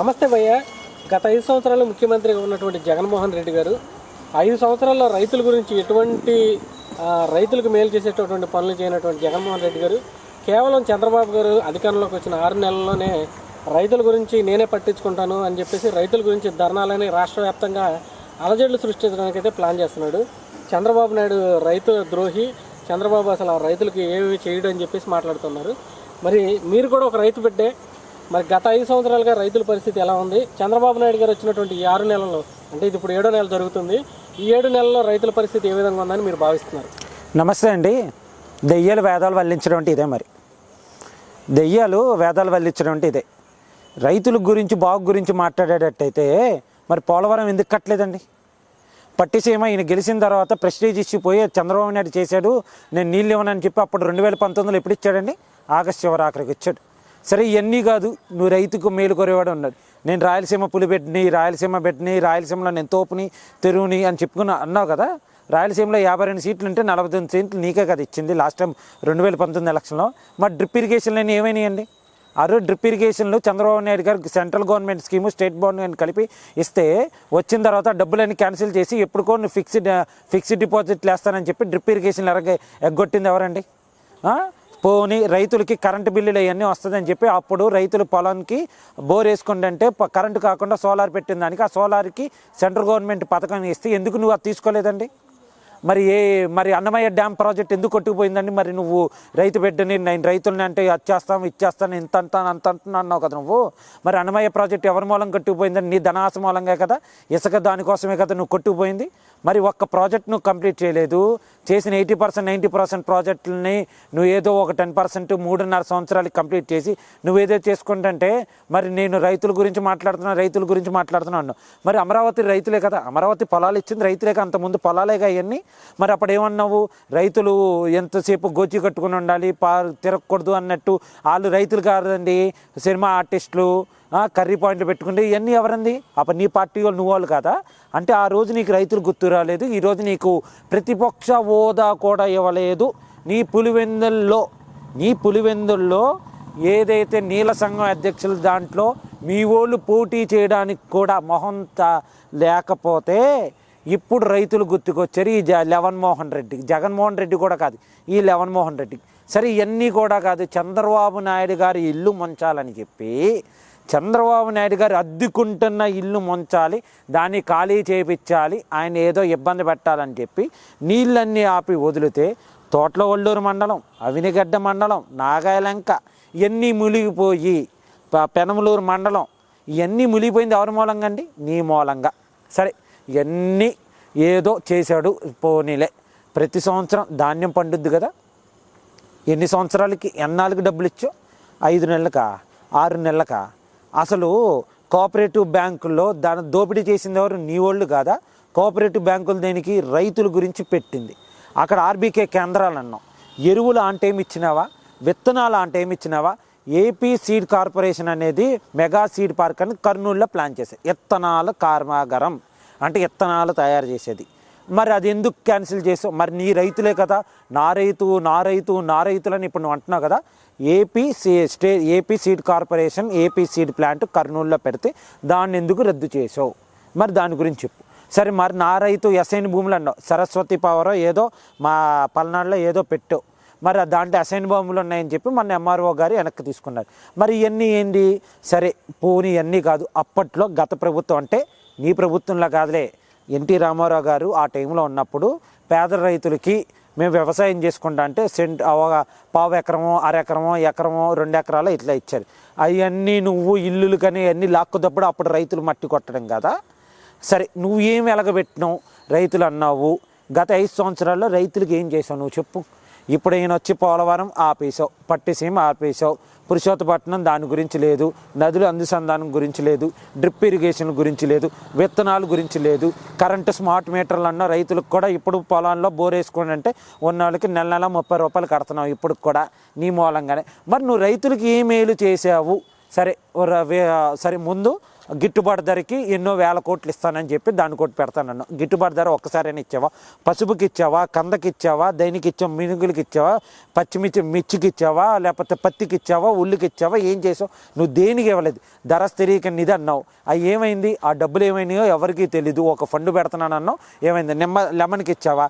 నమస్తే భయ్య. గత ఐదు సంవత్సరాలు ముఖ్యమంత్రిగా ఉన్నటువంటి జగన్మోహన్ రెడ్డి గారు ఐదు సంవత్సరాల్లో రైతుల గురించి ఎటువంటి రైతులకు మేలు చేసేటటువంటి పనులు చేయనటువంటి జగన్మోహన్ రెడ్డి గారు కేవలం చంద్రబాబు గారు అధికారంలోకి వచ్చిన ఆరు నెలల్లోనే రైతుల గురించి నేనే పట్టించుకుంటాను అని చెప్పేసి రైతుల గురించి ధర్నాలని రాష్ట్ర వ్యాప్తంగా అలజడులు సృష్టించడానికి అయితే ప్లాన్ చేస్తున్నాడు. చంద్రబాబు నాయుడు రైతు ద్రోహి చంద్రబాబు అసలు ఆ రైతులకు ఏమి చేయడం అని చెప్పేసి మాట్లాడుతున్నారు. మరి మీరు కూడా ఒక రైతు బిడ్డే మరి గత ఐదు సంవత్సరాలుగా రైతుల పరిస్థితి ఎలా ఉంది? చంద్రబాబు నాయుడు గారు వచ్చినటువంటి ఈ ఆరు నెలల్లో అంటే ఇది ఇప్పుడు ఏడో నెల జరుగుతుంది ఈ ఏడు నెలల్లో రైతుల పరిస్థితి ఏ విధంగా ఉందని మీరు భావిస్తున్నారు? నమస్తే అండి. దెయ్యాలు వేదాలు వల్లించడం అంటే ఇదే మరి. దెయ్యాలు వేదాలు వల్లించడం అంటే ఇదే. రైతుల గురించి బాగు గురించి మాట్లాడేటట్టయితే మరి పోలవరం ఎందుకు కట్టలేదండి? పట్టిసీమ ఈయన గెలిచిన తర్వాత ప్రెస్టీజ్ ఇచ్చి పోయి చంద్రబాబు నాయుడు చేశాడు నేను నీళ్ళు ఇవ్వనని చెప్పి అప్పుడు రెండు వేల పంతొమ్మిదిలో ఎప్పుడు ఇచ్చాడండి? ఆగస్టు చివరి ఆఖరికి ఇచ్చాడు. సరే ఇవన్నీ కాదు. నువ్వు రైతుకు మేలు కొరేవాడు ఉన్నాడు. నేను రాయలసీమ పులిబెట్టిని రాయలసీమ పెట్టిని రాయలసీమలో నేను తోపుని తెరువుని అని చెప్పుకున్నా అన్నావు కదా? రాయలసీమలో యాభై రెండు సీట్లు ఉంటే నలభై తొమ్మిది సీట్లు నీకే కదా ఇచ్చింది లాస్ట్ టైం రెండు వేల పంతొమ్మిది ఎలక్షన్లో. మరి డ్రిప్ ఇరిగేషన్లు అన్నీ ఏమైనాయండి? ఆ రోజు డ్రిప్ ఇరిగేషన్లు చంద్రబాబు నాయుడు గారు central government scheme state government కలిపి ఇస్తే వచ్చిన తర్వాత డబ్బులన్నీ క్యాన్సిల్ చేసి ఎప్పుడుకో నువ్వు ఫిక్స్డ్ ఫిక్స్డ్ డిపాజిట్లు వేస్తానని చెప్పి డ్రిప్ ఇరిగేషన్లు ఎరగ ఎగ్గొట్టింది ఎవరండి? పోనీ రైతులకి కరెంటు బిల్లులు అవన్నీ వస్తుందని చెప్పి అప్పుడు రైతులు పొలానికి బోర్ వేసుకుంటే కరెంటు కాకుండా సోలార్ పెట్టిన దానికి ఆ సోలార్కి సెంట్రల్ గవర్నమెంట్ పథకం ఇస్తే ఎందుకు నువ్వు అది తీసుకోలేదండి? మరి ఏ మరి అన్నమయ్య డ్యామ్ ప్రాజెక్ట్ ఎందుకు కొట్టుకుపోయిందండి? మరి నువ్వు రైతు బిడ్డని నేను రైతులని అంటే అది ఇచ్చేస్తాను ఇంత అంత అంత అంటున్నా అన్నావు కదా నువ్వు. మరి అన్నమయ్య ప్రాజెక్ట్ ఎవరి మూలం కొట్టుకుపోయిందని నీ ధనాస మూలంగా కదా ఇసుక దానికోసమే కదా నువ్వు కొట్టుకుపోయింది. మరి ఒక్క ప్రాజెక్ట్ నువ్వు కంప్లీట్ చేయలేదు. చేసిన ఎయిటీ పర్సెంట్ నైంటీ పర్సెంట్ ప్రాజెక్టులని నువ్వు ఏదో ఒక టెన్ పర్సెంట్ మూడున్నర సంవత్సరాలకి కంప్లీట్ చేసి నువ్వు ఏదో చేసుకుంటుంటే మరి నేను రైతుల గురించి మాట్లాడుతున్నా రైతుల గురించి మాట్లాడుతున్నాను మరి అమరావతి రైతులే కదా అమరావతి పొలాలు ఇచ్చింది రైతులే కదా అంతకుముందు పొలాలేగా అవన్నీ మరి అప్పుడు ఏమన్నావు రైతులు ఎంతసేపు గోచి కట్టుకుని ఉండాలి పా తిరగకూడదు అన్నట్టు వాళ్ళు రైతులు కాదండి సినిమా ఆర్టిస్టులు కర్రీ పాయింట్లు పెట్టుకుంటే ఇవన్నీ ఎవరండి అప్పుడు నీ పార్టీ వాళ్ళు నువ్వు వాళ్ళు కదా? అంటే ఆ రోజు నీకు రైతులు గుర్తు రాలేదు ఈరోజు నీకు ప్రతిపక్ష హోదా కూడా ఇవ్వలేదు. నీ పులివెందుల్లో నీ పులివెందుల్లో ఏదైతే నీల సంఘం అధ్యక్షుల దాంట్లో మీ వాళ్ళు పోటీ చేయడానికి కూడా మొహంత లేకపోతే ఇప్పుడు రైతులు గుర్తుకొచ్చారు ఈ జ లెవన్మోహన్ రెడ్డి జగన్మోహన్ రెడ్డి కూడా కాదు ఈ లెవన్మోహన్ రెడ్డి. సరే ఇవన్నీ కూడా కాదు చంద్రబాబు నాయుడు గారి ఇల్లు ముంచాలని చెప్పి చంద్రబాబు నాయుడు గారు అద్దుకుంటున్న ఇల్లు ముంచాలి దాన్ని ఖాళీ చేయించాలి ఆయన ఏదో ఇబ్బంది పెట్టాలని చెప్పి నీళ్ళన్నీ ఆపి వదిలితే తోటల ఒల్లూరు మండలం అవినిగడ్డ మండలం నాగాలంక ఇవన్నీ మునిగిపోయి పెనమలూరు మండలం ఇవన్నీ మునిగిపోయింది ఎవరి మూలంగా అండి? నీ మూలంగా. సరే ఇవన్నీ ఏదో చేశాడు పోనీలే. ప్రతి సంవత్సరం ధాన్యం పండుద్ది కదా. ఎన్ని సంవత్సరాలకి ఎన్నాళ్ళకి డబ్బులు ఇచ్చో? ఐదు నెలలకా? ఆరు నెలలకా? అసలు కోఆపరేటివ్ బ్యాంకుల్లో దాని దోపిడీ చేసింది ఎవరు? నీ వాళ్ళు కాదా? కోఆపరేటివ్ బ్యాంకులు దేనికి? రైతుల గురించి పెట్టింది. అక్కడ ఆర్బీకే కేంద్రాలు అన్నాం. ఎరువులు అంటే ఏమి ఇచ్చినావా? విత్తనాలు అంటే ఏమి ఇచ్చినావా? ఏపీ సీడ్ కార్పొరేషన్ అనేది మెగా సీడ్ పార్క్ అని కర్నూలులో ప్లాన్ చేశారు. విత్తనాల కర్మాగారం. అంటే విత్తనాలు తయారు చేసేది. మరి అది ఎందుకు క్యాన్సిల్ చేసావు? మరి నీ రైతులే కదా. నా రైతు నా రైతు నా రైతులని ఇప్పుడు నువ్వు అంటున్నావు కదా. ఏపీ సీ stay AP seed corporation AP seed plant కర్నూలులో పెడితే దాన్ని ఎందుకు రద్దు చేసావు? మరి దాని గురించి చెప్పు. సరే మరి నా రైతు అసైన్ భూములు అన్నావు. సరస్వతి పవరో ఏదో మా పల్నాడులో ఏదో పెట్టావు మరి దాంట్లో అసైన్ భూములు ఉన్నాయని చెప్పి మన ఎంఆర్ఓ గారు వెనక్కి తీసుకున్నారు. మరి ఇవన్నీ ఏంటి సరే పోనీ ఇవన్నీ కాదు. అప్పట్లో గత ప్రభుత్వం అంటే నీ ప్రభుత్వంలో కాదులే. ఎన్టీ రామారావు గారు ఆ టైంలో ఉన్నప్పుడు పేద రైతులకి మేము వ్యవసాయం చేసుకుంటా అంటే సెంట్ పావు ఎకరమో అర ఎకరమో ఎకరమో రెండు ఎకరాలు ఇట్లా ఇచ్చారు. అవన్నీ నువ్వు ఇల్లులు కానీ అన్నీ లాక్కుదప్పుడు అప్పుడు రైతులు మట్టి కొట్టడం కదా? సరే నువ్వు ఏం వెలగబెట్టినావు రైతులు అన్నావు. గత ఐదు సంవత్సరాల్లో రైతులకు ఏం చేసావు నువ్వు చెప్పు. ఇప్పుడు ఈయన వచ్చి పోలవరం ఆపేసావు పట్టిసీమ ఆపేసావు పురుషోత్తపట్నం దాని గురించి లేదు నదుల అనుసంధానం గురించి లేదు డ్రిప్ ఇరిగేషన్ గురించి లేదు విత్తనాలు గురించి లేదు. కరెంటు స్మార్ట్ మీటర్లు అన్న రైతులకు కూడా ఇప్పుడు పొలాల్లో బోర్ వేసుకోండి అంటే ఉన్న వాళ్ళకి నెల నెల ముప్పై రూపాయలు కడుతున్నావు ఇప్పుడు కూడా నీ మూలంగానే. మరి నువ్వు రైతులకి ఏ మేలు చేసావు సరే వే- సరే ముందు గిట్టుబాటు ధరకి ఎన్నో వేల కోట్లు ఇస్తానని చెప్పి దాని కొట్టి పెడతానన్ను గిట్టుబాటు ధర ఒక్కసారైనా ఇచ్చావా? పసుపుకి ఇచ్చావా? కందకి ఇచ్చావా? దైనికి ఇచ్చావా? మినుగులకి ఇచ్చావా? పచ్చిమిర్చి మిర్చికి ఇచ్చావా? లేకపోతే పత్తికి ఇచ్చావా? ఉల్లికి ఇచ్చావా? ఏం చేసావు? నువ్వు దేనికి ఇవ్వలేదు. ధర స్థిరీకరణ నిధి అన్నావు. అవి ఏమైంది? ఆ డబ్బులు ఏమైనాయో ఎవరికీ తెలీదు. ఒక ఫండ్ పెడతానన్నావు ఏమైంది? నిమ్మ లెమన్కి ఇచ్చావా?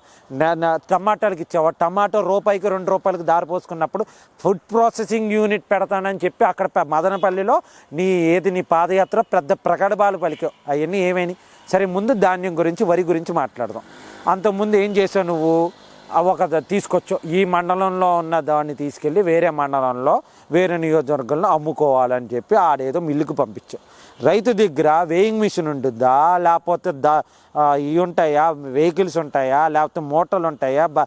టమాటాలకి ఇచ్చావా? టమాటో రూపాయికి రెండు రూపాయలకి దారి పోసుకున్నప్పుడు ఫుడ్ ప్రాసెసింగ్ యూనిట్ పెడతానని చెప్పి అక్కడ మదనపల్లిలో నీ ఏది నీ పాదయాత్ర పెద్ద ప్రకటబాలు పలికావు. అవన్నీ ఏమైనాయి? సరే ముందు ధాన్యం గురించి వరి గురించి మాట్లాడదాం. అంతకుముందు ఏం చేసావు నువ్వు? ఒక తీసుకొచ్చు ఈ మండలంలో ఉన్న దాన్ని తీసుకెళ్ళి వేరే మండలంలో వేరే నియోజకవర్గంలో అమ్ముకోవాలని చెప్పి ఆడేదో మిల్లుకు పంపించు. రైతు దగ్గర వేయింగ్ మిషన్ ఉంటుందా? లేకపోతే దా ఇవి ఉంటాయా? వెహికల్స్ ఉంటాయా? లేకపోతే మోటార్లు ఉంటాయా? బ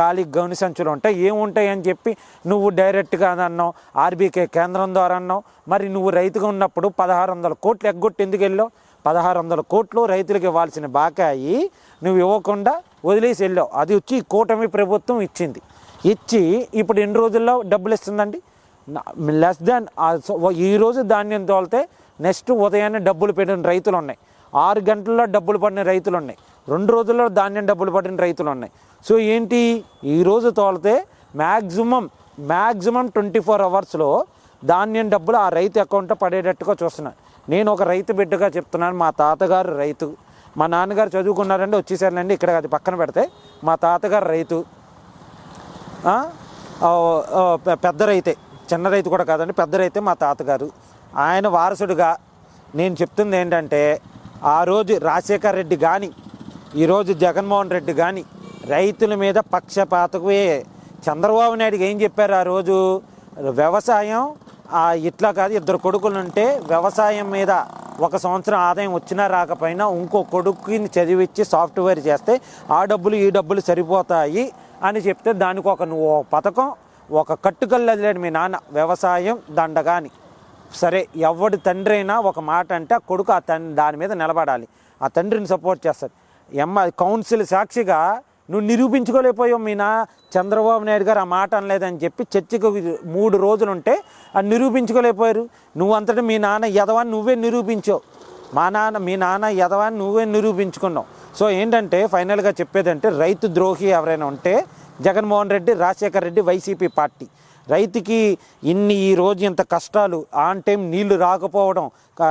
ఖాళీ గౌని సంచులు ఉంటాయి? ఏముంటాయి అని చెప్పి నువ్వు డైరెక్ట్గా అన్నావు ఆర్బీకే కేంద్రం ద్వారా అన్నావు. మరి నువ్వు రైతుగా ఉన్నప్పుడు పదహారు వందల కోట్లు ఎగ్గొట్టి ఎందుకు వెళ్ళావు? పదహారు వందల కోట్లు రైతులకు ఇవ్వాల్సిన బాకాయి నువ్వు ఇవ్వకుండా వదిలేసి వెళ్ళావు. అది వచ్చి కూటమి ప్రభుత్వం ఇచ్చింది. ఇచ్చి ఇప్పుడు ఎన్ని రోజుల్లో డబ్బులు ఇస్తుందండి? లెస్ దాన్ ఈరోజు ధాన్యం తోలితే నెక్స్ట్ ఉదయాన్నే డబ్బులు పెట్టిన రైతులు ఉన్నాయి. ఆరు గంటల్లో డబ్బులు పడిన రైతులు ఉన్నాయి. రెండు రోజుల్లో ధాన్యం డబ్బులు పడిన రైతులు ఉన్నాయి. సో ఏంటి? ఈరోజు తోలితే మ్యాక్సిమం మ్యాక్సిమం ట్వంటీ ఫోర్ అవర్స్లో ధాన్యం డబ్బులు ఆ రైతు అకౌంట్లో పడేటట్టుగా చూస్తున్నాను నేను ఒక రైతు బిడ్డగా చెప్తున్నాను. మా తాతగారు రైతు. మా నాన్నగారు చదువుకున్నారండి వచ్చేసారులేండి ఇక్కడ అది పక్కన పెడితే. మా తాతగారు రైతు. పెద్ద రైతే. చిన్న రైతు కూడా కాదండి పెద్ద రైతే మా తాతగారు. ఆయన వారసుడుగా నేను చెప్తుంది ఏంటంటే ఆ రోజు రాజశేఖర్ రెడ్డి కానీ ఈరోజు జగన్మోహన్ రెడ్డి కానీ రైతుల మీద పక్షపాతకు చంద్రబాబు నాయుడుకి ఏం చెప్పారు ఆ రోజు? వ్యవసాయం ఇట్లా కాదు ఇద్దరు కొడుకులు ఉంటే వ్యవసాయం మీద ఒక సంవత్సరం ఆదాయం వచ్చినా రాకపోయినా ఇంకో కొడుకుని చదివిచ్చి సాఫ్ట్వేర్ చేస్తే ఆ డబ్బులు ఈ డబ్బులు సరిపోతాయి అని చెప్తే దానికి ఒక నువ్వు ఒక పథకం ఒక కట్టుకల్లలేడు మీ నాన్న వ్యవసాయం దండగాని. సరే ఎవడి తండ్రి అయినా ఒక మాట అంటే ఆ కొడుకు ఆ తండ్రి దాని మీద నిలబడాలి. ఆ తండ్రిని సపోర్ట్ చేస్తాడు. ఎమ్మ కౌన్సిల్ సాక్షిగా నువ్వు నిరూపించుకోలేకపోయావు మీ నా చంద్రబాబు నాయుడు గారు ఆ మాట అనలేదని చెప్పి చర్చకు మూడు రోజులు ఉంటే అది నిరూపించుకోలేకపోయారు. నువ్వు అంతటా మీ నాన్న యదవాన్ని నువ్వే నిరూపించావు. మా నాన్న మీ నాన్న యదవాన్ని నువ్వే నిరూపించుకున్నావు. సో ఏంటంటే ఫైనల్గా చెప్పేదంటే రైతు ద్రోహి ఎవరైనా ఉంటే జగన్మోహన్ రెడ్డి రాజశేఖర్ రెడ్డి వైసీపీ పార్టీ. రైతుకి ఇన్ని ఈ రోజు ఇంత కష్టాలు ఆన్ టైం నీళ్ళు రాకపోవడం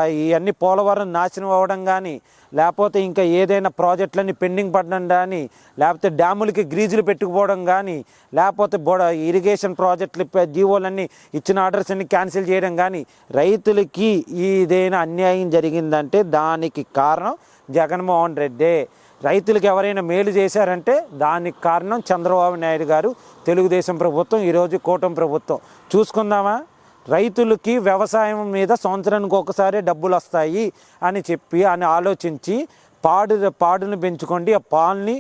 ఇవన్నీ పోలవరం నాశనం అవ్వడం కానీ లేకపోతే ఇంకా ఏదైనా ప్రాజెక్టులన్నీ పెండింగ్ పడడం కానీ లేకపోతే డ్యాములకి గ్రీజులు పెట్టుకుపోవడం కానీ లేకపోతే బొడ ఇరిగేషన్ ప్రాజెక్టులు జీవోలన్నీ ఇచ్చిన ఆర్డర్స్ అన్ని క్యాన్సిల్ చేయడం కానీ రైతులకి ఏదైనా అన్యాయం జరిగిందంటే దానికి కారణం జగన్మోహన్ రెడ్డే. రైతులకు ఎవరైనా మేలు చేశారంటే దానికి కారణం చంద్రబాబు నాయుడు గారు తెలుగుదేశం ప్రభుత్వం ఈరోజు కూటమి ప్రభుత్వం. చూసుకుందామా? రైతులకి వ్యవసాయం మీద సంవత్సరానికి ఒకసారి డబ్బులు వస్తాయి అని చెప్పి అని ఆలోచించి పాడు పాడును పెంచుకోండి ఆ పాలని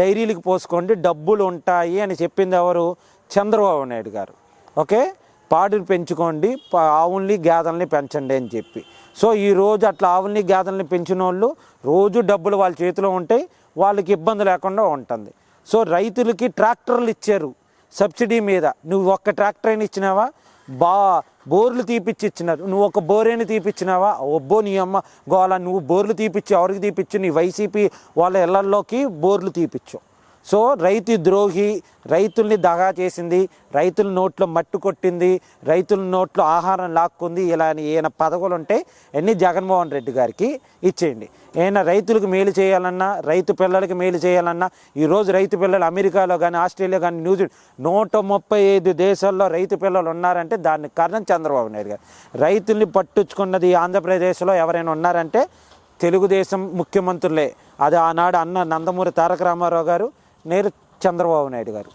డైరీలకు పోసుకోండి డబ్బులు ఉంటాయి అని చెప్పింది ఎవరు? చంద్రబాబు నాయుడు గారు. ఓకే? పాడును పెంచుకోండి ఆవుల్ని గేదల్ని పెంచండి అని చెప్పి. సో ఈ రోజు అట్లా ఆవుల్ని గేదెల్ని పెంచిన వాళ్ళు రోజు డబ్బులు వాళ్ళ చేతిలో ఉంటాయి వాళ్ళకి ఇబ్బంది లేకుండా ఉంటుంది. సో రైతులకి ట్రాక్టర్లు ఇచ్చారు సబ్సిడీ మీద. నువ్వు ఒక్క ట్రాక్టర్ అయినా ఇచ్చినావా? బా బోర్లు తీపిచ్చి ఇచ్చినారు. నువ్వు ఒక బోరేని తీపిచ్చినావా? ఒబ్బో నీ అమ్మ గోళ నువ్వు బోర్లు తీపిచ్చి ఎవరికి తీపిచ్చు? నీ వైసీపీ వాళ్ళ ఇళ్ళల్లోకి బోర్లు తీపిచ్చు. సో రైతు ద్రోహి రైతుల్ని దగా చేసింది రైతుల నోట్లో మట్టు కొట్టింది రైతుల నోట్లో ఆహారం లాక్కుంది ఇలా అని ఈయన పదవులు ఉంటే అన్నీ జగన్మోహన్ రెడ్డి గారికి ఇచ్చేయండి. ఈయన రైతులకు మేలు చేయాలన్నా రైతు పిల్లలకి మేలు చేయాలన్నా ఈరోజు రైతు పిల్లలు అమెరికాలో కానీ ఆస్ట్రేలియా కానీ న్యూజిలాండ్ నూట ముప్పై ఐదు దేశాల్లో రైతు పిల్లలు ఉన్నారంటే దానికి కారణం చంద్రబాబు నాయుడు గారు. రైతుల్ని పట్టించుకున్నది ఆంధ్రప్రదేశ్లో ఎవరైనా ఉన్నారంటే తెలుగుదేశం ముఖ్యమంత్రులే. అది ఆనాడు అన్న నందమూరి తారక రామారావు గారు నేరు చంద్రబాబు నాయుడు గారు.